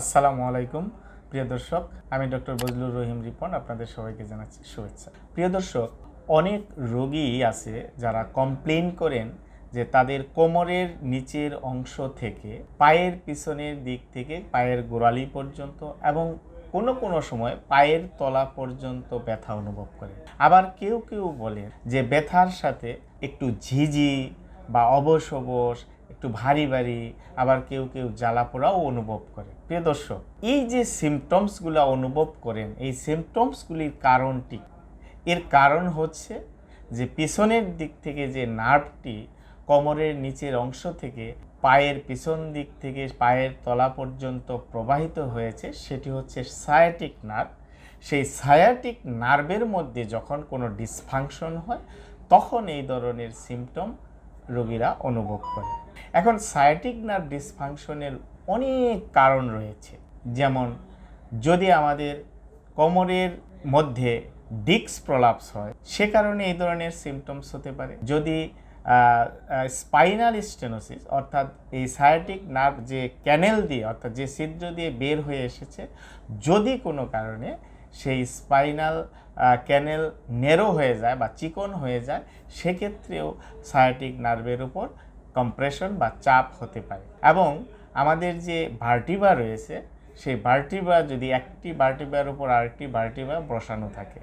আসসালামু আলাইকুম, প্রিয় দর্শক। আমি ডক্টর বজলুর রহিম রিপন, আপনাদের সবাইকে জানাচ্ছি শুভেচ্ছা। প্রিয় দর্শক, অনেক রোগী আছে যারা কমপ্লেন করেন যে তাদের কোমরের নিচের অংশ থেকে পায়ের পিছনের দিক থেকে পায়ের গোড়ালি পর্যন্ত এবং কোনো কোনো সময় পায়ের তলা পর্যন্ত ব্যথা অনুভব করে। আবার কেউ কেউ বলেন যে ব্যথার সাথে একটু ঝিঝি বা অবশ অবশ একটু ভারী ভারী, আবার কেউ কেউ জ্বালা পোড়াও অনুভব করে। প্রিয় দর্শক, এই যে সিমটমসগুলো অনুভব করেন, এই সিমটমসগুলির কারণটি এর কারণ হচ্ছে যে পিছনের দিক থেকে যে নার্ভটি কোমরের নিচের অংশ থেকে পায়ের পিছন দিক থেকে পায়ের তলা পর্যন্ত প্রবাহিত হয়েছে, সেটি হচ্ছে সায়াটিক নার্ভ সেই সায়াটিক নার্ভের মধ্যে যখন কোনো ডিসফাংশন হয়, তখন এই ধরনের সিমটম রোগীরা অনুভব করে। এখন সায়াটিক নার্ভ ডিসফাংশনের অনেক কারণ রয়েছে। যেমন, যদি আমাদের কোমরের মধ্যে ডিক্স প্রলাপস হয়, সে কারণে এই ধরনের সিমটমস হতে পারে। যদি স্পাইনাল স্টেনোসিস অর্থাৎ এই সায়াটিক নার্ভ যে ক্যানেল দিয়ে, অর্থাৎ যে ছিদ্র দিয়ে বের হয়ে এসেছে, যদি কোনো কারণে সেই স্পাইনাল ক্যানেল নেরো হয়ে যায় বা চিকন হয়ে যায়, সেক্ষেত্রেও সায়াটিক নার্ভের উপর কম্প্রেশন বা চাপ হতে পারে। এবং আমাদের যে ভার্টিবা রয়েছে, সেই ভার্টিবা যদি একটি ভার্টিবার উপর আরেকটি ভার্টিবা বসানো থাকে,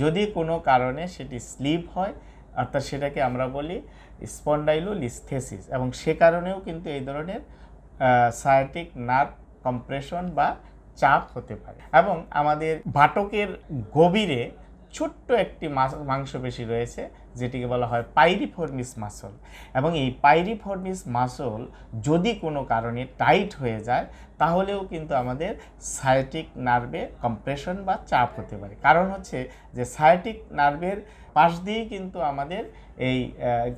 যদি কোনো কারণে সেটি স্লিপ হয়, অর্থাৎ সেটাকে আমরা বলি স্পন্ডাইলোলিস্থেসিস, এবং সে কারণেও কিন্তু এই ধরনের সায়াটিক নার্ভ কম্প্রেশন বা চাপ হতে পারে। এবং আমাদের বাটকের গভীরে ছোট্ট একটি মাংসপেশি রয়েছে, যেটিকে বলা হয় পাইরিফর্মিস মাসল। এবং এই পাইরিফর্মিস মাসল যদি কোনো কারণে টাইট হয়ে যায়, তাহলেও কিন্তু আমাদের সায়াটিক নার্ভে কম্প্রেশন বা চাপ হতে পারে। কারণ হচ্ছে যে সায়াটিক নার্ভের পাশ দিয়েই কিন্তু আমাদের এই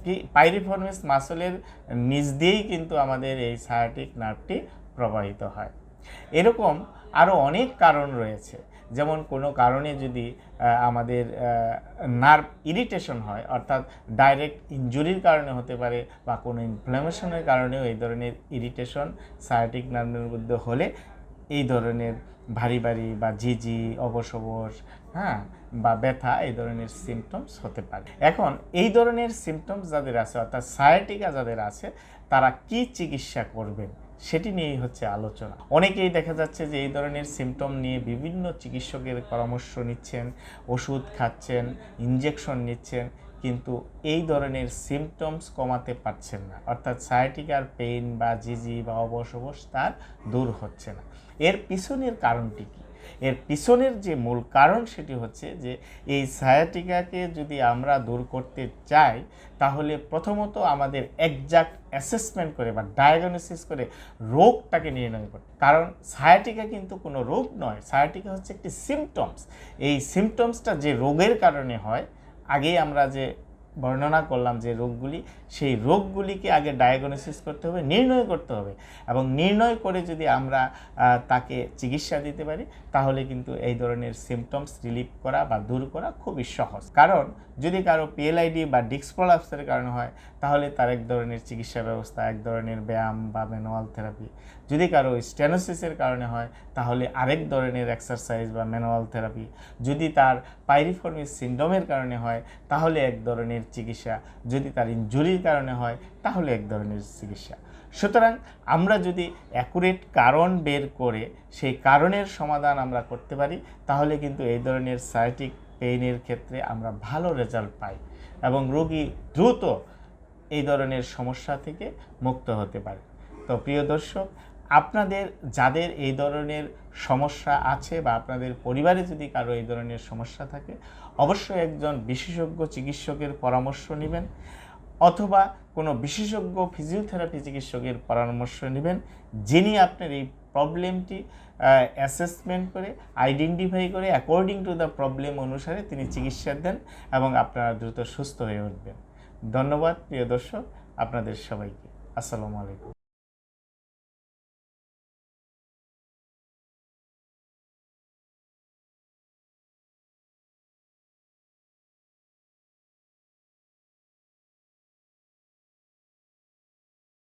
কি, পাইরিফর্মিস মাসলের নিচ দিয়েই কিন্তু আমাদের এই সায়াটিক নার্ভটি প্রবাহিত হয়। এরকম আরও অনেক কারণ রয়েছে। যেমন কোনো কারণে যদি আমাদের নার্ভ ইরিটেশন হয়, অর্থাৎ ডাইরেক্ট ইঞ্জুরির কারণে হতে পারে বা কোনো ইনফ্লামেশনের কারণেও এই ধরনের ইরিটেশন সায়াটিক নার্ভের মধ্যে হলে এই ধরনের ভারী ভারী বা ঝিঝি অবশ হ্যাঁ বা ব্যথা এই ধরনের সিমটমস হতে পারে। এখন এই ধরনের সিমটমস যাদের আছে, অর্থাৎ সায়াটিকা যাদের আছে, তারা কি চিকিৎসা করবেন? সেটি নিয়েই হচ্ছে আলোচনা। অনেকেই দেখা যাচ্ছে যে এই ধরনের সিমটম নিয়ে বিভিন্ন চিকিৎসকের পরামর্শ নিচ্ছেন, ওষুধ খাচ্ছেন ইঞ্জেকশন নিচ্ছেন, কিন্তু এই ধরনের সিমটমস কমাতে পারছেন না। অর্থাৎ সায়াটিকার পেইন বা জিজি বা অবশ অবশ তার দূর হচ্ছে না। এর পিছনের কারণটি কী? এর পিছনের যে মূল কারণ সেটি হচ্ছে যে এই সায়াটিকাকে যদি আমরা দূর করতে চাই, তাহলে প্রথমত আমাদের একজাক্ট অ্যাসেসমেন্ট করে বা ডায়াগনোসিস করে রোগটাকে নির্ণয় করতে কারণ সায়াটিকা কিন্তু কোনো রোগ নয় সায়াটিকা হচ্ছে একটি সিমটমস এই সিমটমসটা যে রোগের কারণে হয়, আগেই আমরা যে বর্ণনা করলাম যে রোগগুলি, সেই রোগগুলিকে আগে ডায়াগনোসিস করতে হবে, নির্ণয় করতে হবে। এবং নির্ণয় করে যদি আমরা তাকে চিকিৎসা দিতে পারি, তাহলে কিন্তু এই ধরনের সিমটমস রিলিভ করা বা দূর করা খুবই সহজ। কারণ যদি কারও পিএলআইডি বা ডিক্স প্রলাপসের কারণে হয়, তাহলে তার এক ধরনের চিকিৎসা ব্যবস্থা, এক ধরনের ব্যায়াম বা ম্যানুয়াল থেরাপি যদি কারও স্টেনোসিসের কারণে হয়, তাহলে আরেক ধরনের এক্সারসাইজ বা ম্যানুয়াল থেরাপি যদি তার পাইরিফর্মিস সিন্ড্রোমের কারণে হয়, তাহলে এক চিকিৎসা যদি তার ইঞ্জুরির কারণে হয়, তাহলে এক ধরনের চিকিৎসা। সুতরাং আমরা যদি অ্যাকুরেট কারণ বের করে সেই কারণের সমাধান আমরা করতে পারি, তাহলে কিন্তু এই ধরনের সাইটিক পেইনের ক্ষেত্রে আমরা ভালো রেজাল্ট পাই এবং রোগী দ্রুত এই ধরনের সমস্যা থেকে মুক্ত হতে পারে। তো প্রিয় দর্শক আপনাদের, যাদের এই ধরনের সমস্যা আছে বা আপনাদের পরিবারে যদি কারও এই ধরনের সমস্যা থাকে, অবশ্যই একজন বিশেষজ্ঞ চিকিৎসকের পরামর্শ নেবেন অথবা কোনো বিশেষজ্ঞ ফিজিওথেরাপি চিকিৎসকের পরামর্শ নেবেন, যিনি আপনার এই প্রবলেমটি অ্যাসেসমেন্ট করে আইডেন্টিফাই করে অ্যাকর্ডিং টু দ্য প্রবলেম অনুসারে তিনি চিকিৎসা দেন এবং আপনারা দ্রুত সুস্থ হয়ে উঠবেন। ধন্যবাদ, প্রিয় দর্শক, আপনাদের সবাইকে। আসসালামু আলাইকুম।